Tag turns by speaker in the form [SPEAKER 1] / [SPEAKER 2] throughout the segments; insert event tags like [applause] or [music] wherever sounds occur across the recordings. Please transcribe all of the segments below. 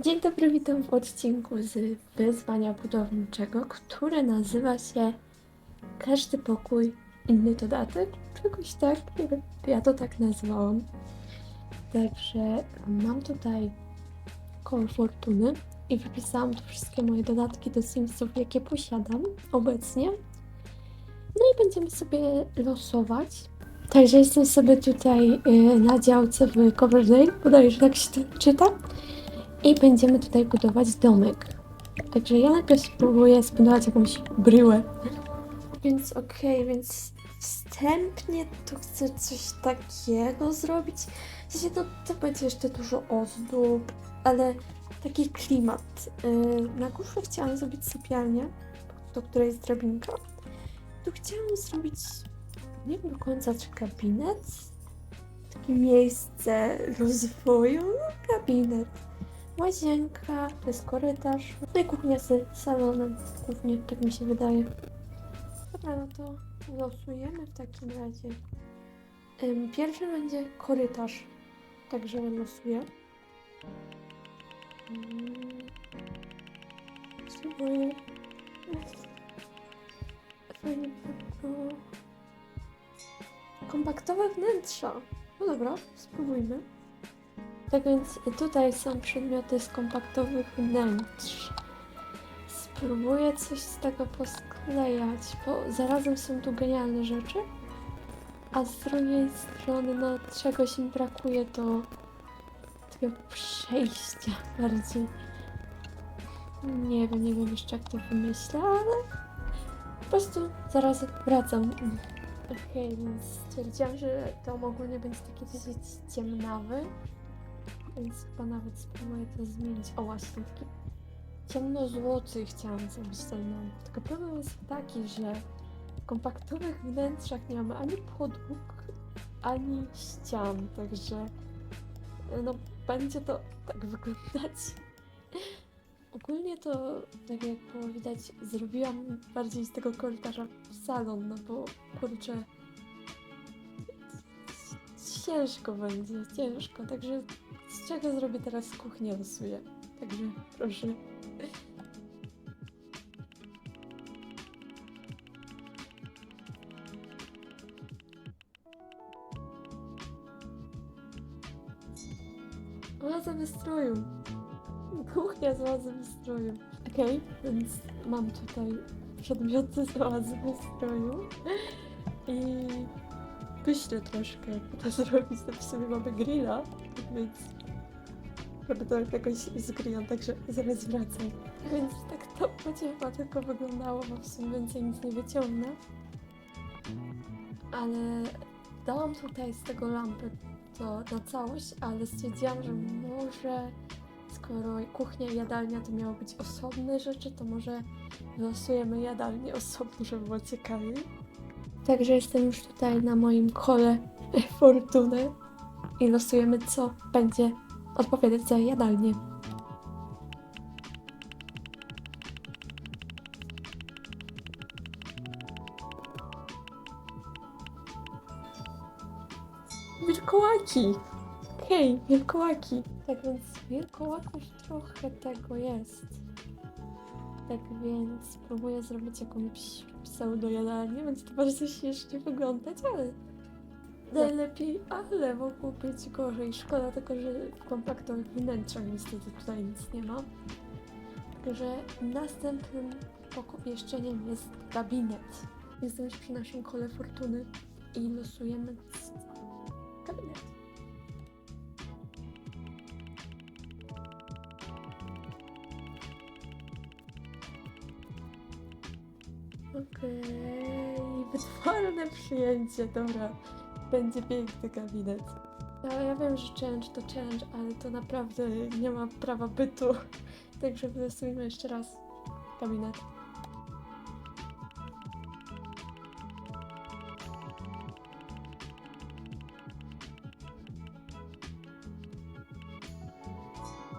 [SPEAKER 1] Dzień dobry, witam w odcinku z wyzwania budowniczego, które nazywa się Każdy pokój inny dodatek. Czegoś tak, ja to tak nazwałam. Także mam tutaj koło fortuny i wypisałam tu wszystkie moje dodatki do Simsów, jakie posiadam obecnie. No i będziemy sobie losować. Także jestem sobie tutaj y, na działce w Coverdale, bodajże tak się to czyta. I będziemy tutaj budować domek. Także ja najpierw spróbuję zbudować jakąś bryłę. Więc okej, więc wstępnie to chcę coś takiego zrobić. W sensie to, to będzie jeszcze dużo ozdób, ale taki klimat. Yy, na górze chciałam zrobić sypialnię, do której jest drabinka. Tu chciałam zrobić, nie wiem do końca, czy gabinet? Takie miejsce rozwoju, no. Łazienka, to jest korytarz. No i kuchnia z salonem, głównie, tak mi się wydaje. Dobra, no to losujemy w takim razie. Pierwszy będzie korytarz, także losuję. Mm. Spróbuję. Fajnie by było. Kompaktowe wnętrza. No dobra, spróbujmy. Tak więc tutaj są przedmioty z kompaktowych wnętrz. Spróbuję coś z tego posklejać, bo zarazem są tu genialne rzeczy, a z drugiej strony, no, czegoś im brakuje do tego przejścia bardziej. Nie wiem, nie wiem jeszcze jak to wymyślę, ale po prostu zaraz wracam. Okej, więc stwierdziłam, że dom ogólnie będzie taki dosyć ciemnawy. Więc chyba nawet spróbuję to zmienić. O właśnie, taki ciemno-złoty chciałam zrobić ten dom. Tylko problem jest taki, że w kompaktowych wnętrzach nie mamy ani podłóg, ani ścian, także no będzie to tak wyglądać. Ogólnie to, tak jak było widać, zrobiłam bardziej z tego korytarza salon, no bo kurczę, ciężko będzie, ciężko, także z czego zrobię teraz kuchnię losuję. Także proszę. Oaza wystroju. Kuchnia z oazy wystroju. Okej, więc mam tutaj przedmioty z oazy wystroju. I myślę troszkę, jak to zrobić. To w sumie mamy grilla, więc to jakoś z grillem, także zaraz wracam. Więc tak to będzie chyba tylko wyglądało, bo w sumie więcej nic nie wyciągnę. Ale dałam tutaj z tego lampy to na całość, ale stwierdziłam, że może skoro kuchnia i jadalnia to miały być osobne rzeczy, to może losujemy jadalnię osobno, żeby było ciekawiej. Także jestem już tutaj na moim kole [laughs] fortuny i losujemy, co będzie odpowiadać za jadalnię. Wilkołaki! Hej, wilkołaki! Tak więc wilkołaków trochę tego jest. Tak więc spróbuję zrobić jakąś pseudojadalnię, będzie to bardzo śmiesznie wyglądać, ale najlepiej, ale mogło być gorzej. Szkoda tylko, że w kompaktowych wnętrzach niestety tutaj nic nie ma. Także następnym pomieszczeniem jest gabinet. Jestem przy naszym kole fortuny i losujemy gabinet. Okej, [laughs] wytworne przyjęcie, dobra. Będzie piękny gabinet. Ale ja wiem, że challenge to challenge, ale to naprawdę nie ma prawa bytu. [laughs] Także wylosujmy jeszcze raz gabinet.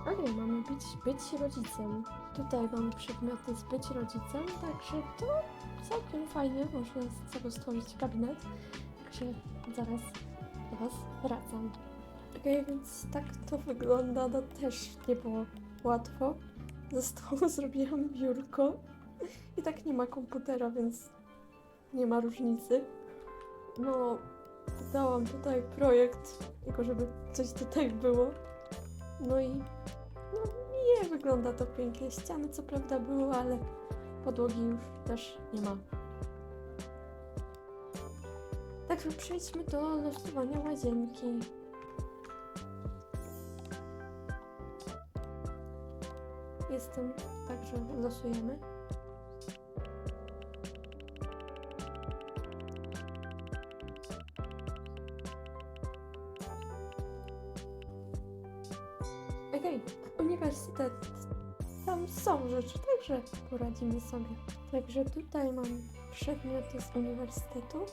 [SPEAKER 1] Okej, mamy być, być rodzicem. Tutaj mamy przedmioty z być rodzicem, także to całkiem fajnie, można z tego stworzyć gabinet. Także zaraz do Was wracam. Okej, więc tak to wygląda. No też nie było łatwo. Ze stołu [laughs] zrobiłam biurko. I tak nie ma komputera, więc nie ma różnicy. No, dałam tutaj projekt, tylko żeby coś tutaj było. No i no nie wygląda to pięknie. Ściany co prawda były, ale podłogi już też nie ma. Także przejdźmy do losowania łazienki. Jestem, także losujemy. Okej, uniwersytet. Tam są rzeczy, także poradzimy sobie. Także tutaj mam przedmioty z uniwersytetu.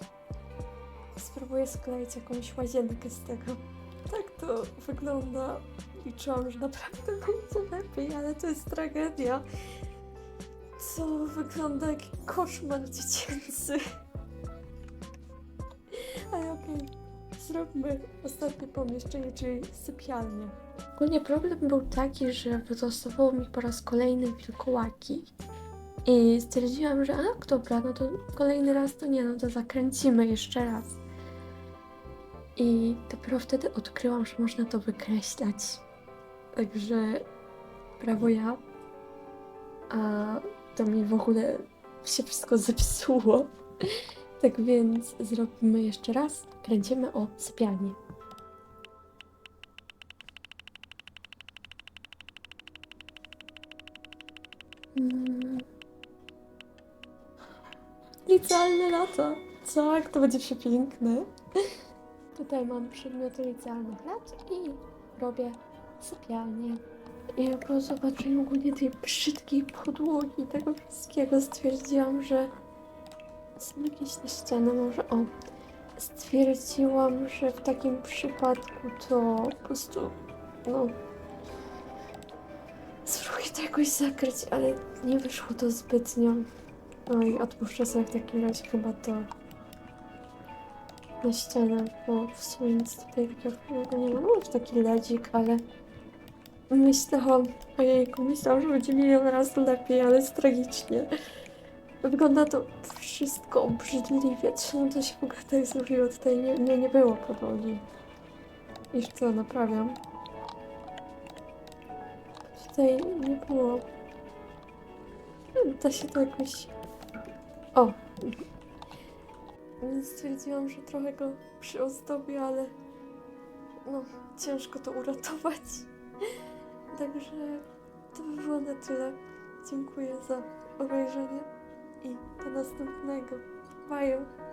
[SPEAKER 1] Spróbuję skleić jakąś łazienkę z tego. Tak to wygląda. Liczyłam, że naprawdę będzie lepiej, ale to jest tragedia. Co wygląda jak koszmar dziecięcy. Ale okej, zróbmy ostatnie pomieszczenie, czyli sypialnię. Ogólnie problem był taki, że wylosowało mi po raz kolejny wilkołaki. I stwierdziłam, że a dobra, no to kolejny raz to nie, no to zakręcimy jeszcze raz. I dopiero wtedy odkryłam, że można to wykreślać. Także brawo ja. A to mi w ogóle się wszystko zepsuło. [laughs] Tak więc zrobimy jeszcze raz. Kręcimy o sypialnię. Mm. Licealne lata. Tak, to będzie przepiękne. Tutaj mam przedmioty licealnych lat i robię sypialnię. I po zobaczeniu ogólnie tej brzydkiej podłogi, tego wszystkiego stwierdziłam, że są jakieś te ściany może, o. Stwierdziłam, że w takim przypadku to po prostu, no... Spróbuję to jakoś zakryć, ale nie wyszło to zbytnio. No i odpuszczę sobie w takim razie chyba to na ścianę, bo w sumie nic tutaj takiego nie ma. Już taki ledzik, ale myślałam, ojejku, myślałam, że będzie milion razy lepiej, ale jest tragicznie. Wygląda to wszystko obrzydliwie. Czemu to się w ogóle tak zrobiło? Tutaj nie, nie, nie było podłogi. Już to naprawiam. Tutaj nie było. Hmm, Da się to jakoś... O! Więc stwierdziłam, że trochę go przyozdobię, ale no, ciężko to uratować. [laughs] Także to by było na tyle. Dziękuję za obejrzenie i do następnego. Bye!